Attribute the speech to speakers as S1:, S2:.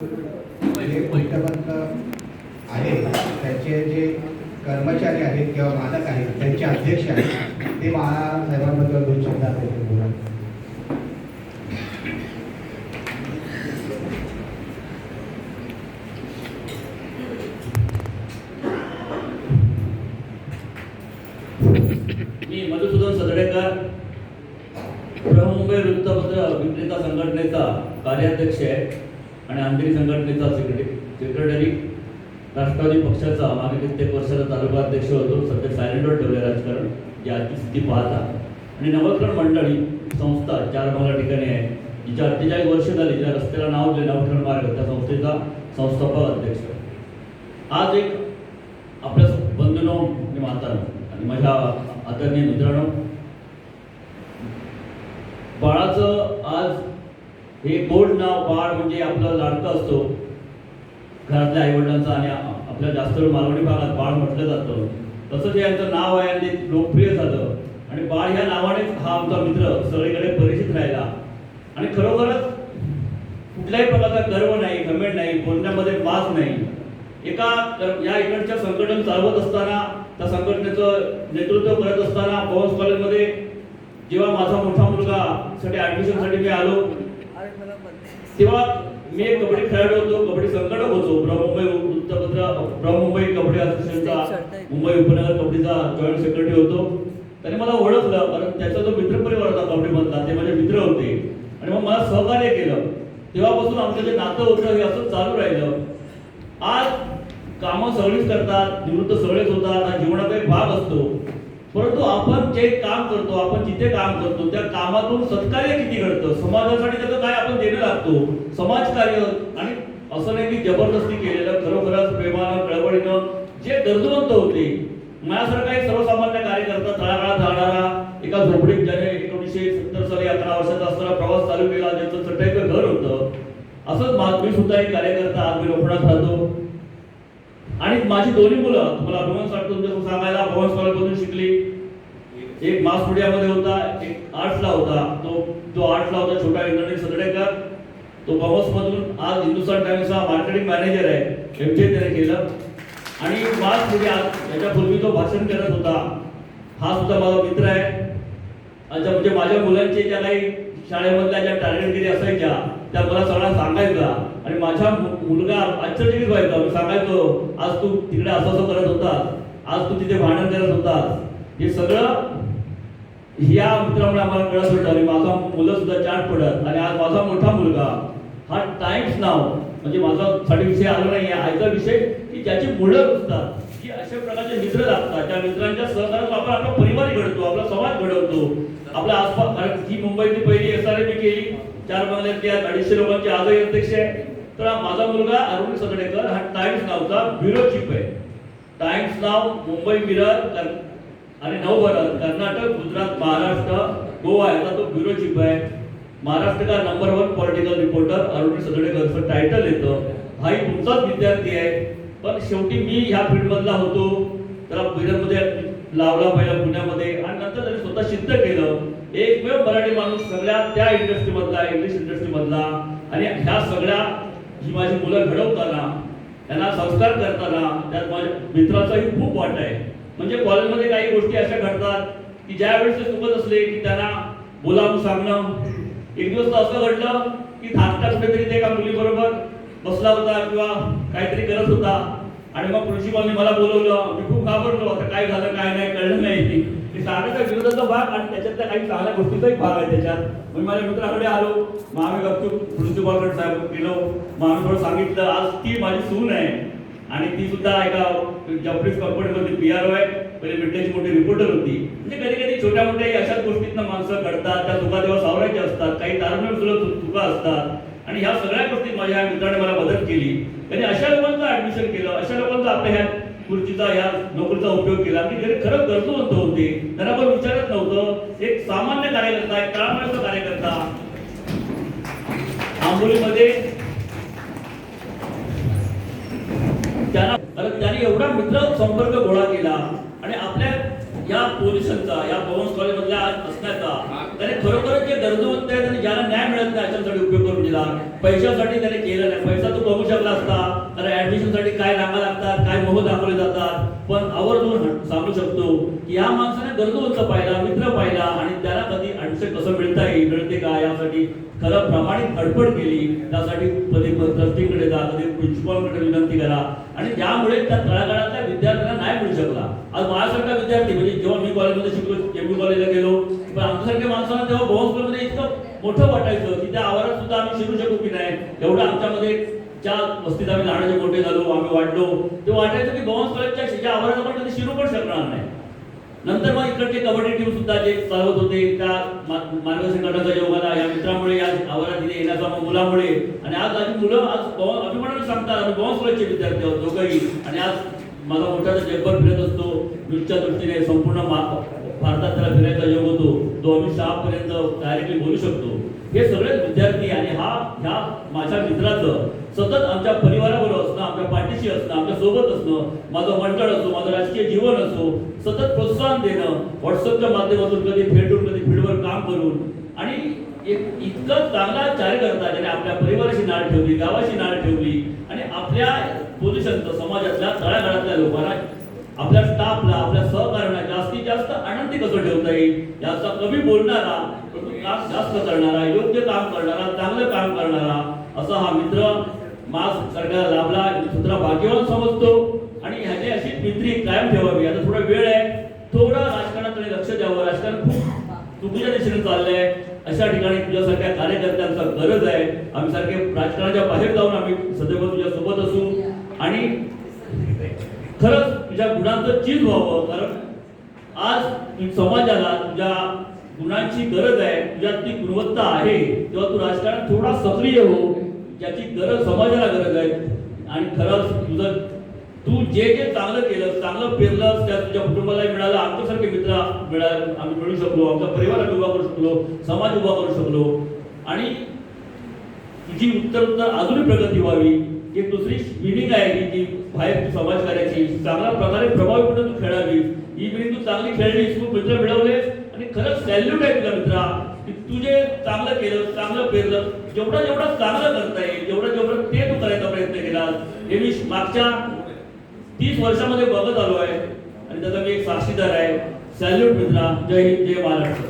S1: जे वृत्तपत्र आहे त्यांचे जे कर्मचारी आहेत किंवा मालक आहेत त्यांचे अध्यक्ष आहेत ते महासाहेबांबद्दल दोन शब्द बोला.
S2: मी मधुसूदन सदडेकर बृहमुंबई वृत्तपत्र विक्रेता संघटनेचा कार्याध्यक्ष आहे. आणि अंधेरी संघटनेचा सेक्रेटरी सेक्रेटरी राष्ट्रवादी पक्षाचा मागे कित्येक वर्षाचा तालुका अध्यक्ष होतो. सध्या सायलेंटवर ठेवले राजकारण जी आजची स्थिती पाहता. आणि नवकरण मंडळी संस्था चार भागा ठिकाणी आहे. जिच्या अठ्ठेचाळीस वर्ष झाली ज्या रस्त्याला नाव दिले नवकरण मार्ग. त्या संस्थेचा संस्थापक अध्यक्ष. आज एक आपल्या बंधूनो आणि मातानो आणि माझ्या आदरणीय मित्रांनो बाळाचं आज हे गोड नाव बाळ म्हणजे आपला लाडका असतो. घरातल्या आईवडिलांचा आणि आपल्या जास्त मालवणी भागात बाळ म्हटलं जातं. तसंच यांचं नाव आहे आणि ते लोकप्रिय झालं. आणि बाळ ह्या नावानेच हा आमचा मित्र सगळीकडे परिचित राहिला. आणि खरोखरच कुठल्याही प्रकारचा गर्व नाही घमेंड नाही बोलण्यामध्ये माज नाही. एका या इकडच्या संघटन चालवत असताना त्या संघटनेचं नेतृत्व करत असताना पवन्स कॉलेजमध्ये जेव्हा माझा मोठा मुलगा साठी ऍडमिशनसाठी मी आलो तेव्हा मी एक कबड्डी खेळाडू होतो कबड्डी संघटक होतो. बृहमुंबई वृत्तपत्र बृहमुंबई कबड्डी असोसिएशनचा मुंबई उपनगर कबड्डीचा जॉईंट सेक्रेटरी होतो. त्याने मला ओळखलं कारण त्याचा जो मित्रपरिवार होता कबड्डीमधला ते माझे मित्र होते. आणि मग मला सहकार्य केलं. तेव्हापासून आमचं जे नातं होतं हे असं चालू राहिलं. आज कामं सगळीच करतात निवृत्त सगळेच होतात हा जीवनाचा एक भाग असतो. परंतु आपण जे काम करतो आपण जिथे काम करतो त्या कामातून सत्कार्य किती घडतं? समाजासाठी त्याचं काय आपण देणं लागतो? समाजकार्य. आणि असं नाही की जबरदस्ती केलेलं खरोखरच प्रेमानं कळवळीनं जे गरजवंत होते माझ्यासारखा एक सर्वसामान्य कार्यकर्ता तळागाळात जाणारा एका झोपडीत ज्याने एकोणीसशे सत्तर साली अकरा वर्षाचा असताना प्रवास चालू केला ज्याचं चटईचं घर होतं असंच मी सुद्धा एक कार्यकर्ता आज मी रोपणात राहतो. आणि माझी दोन्ही मुलं तुम्हाला अभिमान साठ तुमच्या सांगायला भवन्स कॉलेजमधून शिकली. एक मास मीडियामध्ये होता एक आर्ट्सला होता. तो तो आर्ट्सला होता छोटा इंद्रनील सदडेकर. तो कॉमर्स मधून आज हिंदुस्तान टाइम्सचा मार्केटिंग मॅनेजर आहे. एम त्याने केलं. आणि मास मीडिया याच्यापूर्वी तो भाषण करत होता. हा सुद्धा माझा मित्र आहे. अच्छा म्हणजे माझ्या मुलांचे ज्या काही शाळेमधल्या ज्या टार्गेटगिरी असायच्या त्या मला सगळ्या सांगायचा. आणि माझ्या मुलगा आश्चर्यचकित व्हायचा. मी सांगायचो आज तू तिकडे असं असं करत होतास. आज तू तिथे भांडण करत होतास. हे सगळं ह्या मित्रामुळे आम्हाला कळत होतं आणि माझा मुलं सुद्धा चाट पडत. आणि आज माझा मोठा मुलगा हा टाइम्स नाव म्हणजे माझा साठी विषय आला नाही आयचा विषय की ज्याची मुलं असतात की अशा प्रकारचे मित्र लागतात. त्या मित्रांच्या सहकार्यात आपण आपला परिवार घडतो आपला समाज घडवतो. आपल्या आसपास कारण ही मुंबईतली पहिली एस आर मी केली चार बंगल्यातली आज अडीचशे लोकांचे आजही अध्यक्ष आहे. तर हा माझा मुलगा अरुण सदडेकर हा टाइम्स नावचा ब्युरो चीफ आहे. टाइम्स नाव मुंबई मिरर आणि आणि नवभारत कर्नाटक गुजरात महाराष्ट्र गोवा याचा तो ब्युरो चीफ आहे. महाराष्ट्र का number one political reporter Arun सदडेकरचं title येतं. हाही तुमचाच विद्यार्थी आहे. पण शेवटी मी ह्या फील्डमधला होतो. त्याला मिररमध्ये लावला पहिला पुण्यामध्ये. स्वतः सिद्ध केलं. एकमेव मराठी माणूस सगळ्या त्या इंडस्ट्री मधला इंग्लिश इंडस्ट्री मधला आणि ह्या सगळ्या ही माझी मुलं घडवताना त्यांना संस्कार करताना त्यात माझ्या मित्राचाही खूप वाट आहे. म्हणजे कॉलेजमध्ये काही गोष्टी अशा घडतात की ज्या वेळेस ते चुकत असले की त्यांना बोलावून सांगणं. एक दिवस तर असं घडलं की धाकटा कुठेतरी ते एका मुलीबरोबर बसला होता किंवा काहीतरी करत होता. आणि मग प्रिन्सिपलने मला बोलवलं. मी खूप घाबरलो. आता काय झालं काय नाही कळलं नाही. ते सांगण्याच्या विरोधाचा भाग आणि त्याच्यातल्या काही चांगल्या गोष्टीचाही भाग आहे त्याच्यात. मी माझ्या मित्राकडे आलो. मग आम्ही गपचूप प्रिन्सिपॉलकडे साहेब गेलो. मग आम्ही थोडं सांगितलं आज ती माझी सून आहे. आणि ती सुद्धा एका जपनीज कंपनीमध्ये पी आर ओ आहे. पहिले मिडलेची मोठी रिपोर्टर होती. म्हणजे कधी कधी छोट्या मोठ्या अशाच गोष्टीतनं माणसं घडतात. त्या चुका तेव्हा सावरायच्या असतात. काही तारण सुद्धा चुका असतात. आणि ह्या सगळ्या गोष्टीत माझ्या मित्राने मला मदत केली. त्यांनी अशा लोकांचं ऍडमिशन केलं अशा लोकांचा आपल्या ह्या खुर्चीचा ह्या नोकरीचा उपयोग केला. की जे खरंच गरजूवंत होते. त्यांना पण विचारत नव्हतं. एक सामान्य कार्यकर्ता एक तळागाळाचा कार्यकर्ता आंबोलीमध्ये त्यांना त्याने एवढा मित्र संपर्क गोळा केला. आणि आपल्या या पोलिसांचा या पवन्स कॉलेजमधल्या असण्याचा त्याने खरोखरच पैशासाठी त्याने केलं नाही पैसा तू कमवू शकला असता. कारण काय रांगा लागतात काय मोह दाखवले जातात. पण आवर्जून सांगू शकतो की या माणसाने गरजूवंत पाहिला मित्र पाहिला आणि त्याला कधी अडचण कसं मिळता येईल मिळते का? यासाठी खरं प्रामाणिक धडपड केली. त्यासाठी कधी ट्रस्टीकडे जा कधी प्रिन्सिपॉलकडे विनंती करा. आणि ज्यामुळे त्या तळागाळातल्या विद्यार्थ्यांना नाही मिळू शकला. आज माझ्यासारखा विद्यार्थी म्हणजे जेव्हा मी कॉलेजमध्ये शिकलो एम कॉलेजला गेलो पण आमच्यासारख्या माणसांना तेव्हा बॉम्समध्ये इतकं मोठं वाटायचं की त्या आवारात सुद्धा आम्ही शिकू शकू की नाही? एवढं आमच्यामध्ये ज्या वस्तीत आम्ही लहानाचे मोठे झालो आम्ही वाढलो ते वाटायचं की बॉम्स कॉलेजच्या शेच्या आवारात आपण कधी शिरू पण शकणार नाही. नंतर मग इकडचे कबड्डी टीम सुद्धा जे चालवत होते त्या मा- मार्गदर्शन योगाला या मित्रामुळे या आवारात तिथे येण्याचा मग मुलामुळे आणि आज आम्ही मुलं आज अभिमानाने सांगतात आम्ही बॉम्स कॉलेजचे विद्यार्थी आहोत दोघंही. आणि आज माझा मोठा जो जगभर फिरत असतो न्यूजच्या दृष्टीने संपूर्ण भारतात त्याला फिरायचा योग होतो तो आम्ही पर्यंत डायरेक्टली बोलू शकतो. हे सगळे विद्यार्थी आणि हा ह्या माझ्या मित्राचं सतत आमच्या परिवाराबरोबर असणं आमच्या पाठीशी असणं आमच्यासोबत असणं माझं मंडळ असो माझं राजकीय जीवन असो सतत प्रोत्साहन देणं व्हॉट्सअपच्या माध्यमातून कधी फेडून कधी फील्डवर काम करून. आणि एक इतकं चांगला कार्यकर्ता ज्याने आपल्या परिवाराशी नाळ ठेवली गावाशी नाळ ठेवली आणि आपल्या पोझिशनचं समाजातल्या तळागाळातल्या लोकांना आपल्या स्टाफला आपल्या सहकार्यांना जास्तीत जास्त आनंदी कसं ठेवता येईल याचा कमी बोलणारा परंतु काम जास्त करणारा योग्य काम करणारा चांगलं काम करणारा असा हा मित्र मास्क सरकार लाभला सुद्धा भाग्यवान समजतो. आणि ह्याची अशी मित्री कायम ठेवावी. आता थोडा वेळ आहे. थोडा राजकारणाकडे लक्ष द्यावं राजकारण खूप चुकीच्या दिशेने चाललंय. अशा ठिकाणी तुझ्यासारख्या कार्यकर्त्यांचा गरज आहे. आम्ही सारखे राजकारणाच्या बाहेर जाऊन आम्ही सदैव तुझ्या सोबत असू. आणि खरंच तुझ्या गुणांचं चीज व्हावं. कारण आज समाजाला तुझ्या गुणांची गरज आहे. तुझ्यात ती गुणवत्ता आहे. तेव्हा तू राजकारणात थोडा सक्रिय हो. ज्याची गरज समाजाला गरज आहे. आणि खरंच तुझं तू जे जे चांगलं केलं चांगलं पेरलं त्या तुझ्या कुटुंबाला मिळालं आमच्यासारखे मित्र मिळाले आम्ही मिळू शकलो आमचा परिवार उभा करू शकलो समाज उभा करू शकलो. आणि तुझी उत्तर उत्तर अजूनही प्रगती व्हावी. की दुसरी मिनिंग आहे की जी बाहेर समाजकार्याची चांगल्या प्रकारे प्रभावीपणे तू खेळावीस. ही मिनिंग तू चांगली खेळलीस तू मित्र मिळवलेस आणि खरंच सॅल्यूट आहे तुला मित्रा. की तू जे चांगलं केलं चांगलं पेरलं जेवढं जेवढं चांगलं करता येईल जेवढं जेवढं ते तू करायचा प्रयत्न केला हे मी मागच्या तीस वर्षामध्ये बघत आलो आहे. आणि त्याचा मी एक साक्षीदार आहे. सॅल्यूट मित्रा. जय हिंद जय महाराष्ट्र.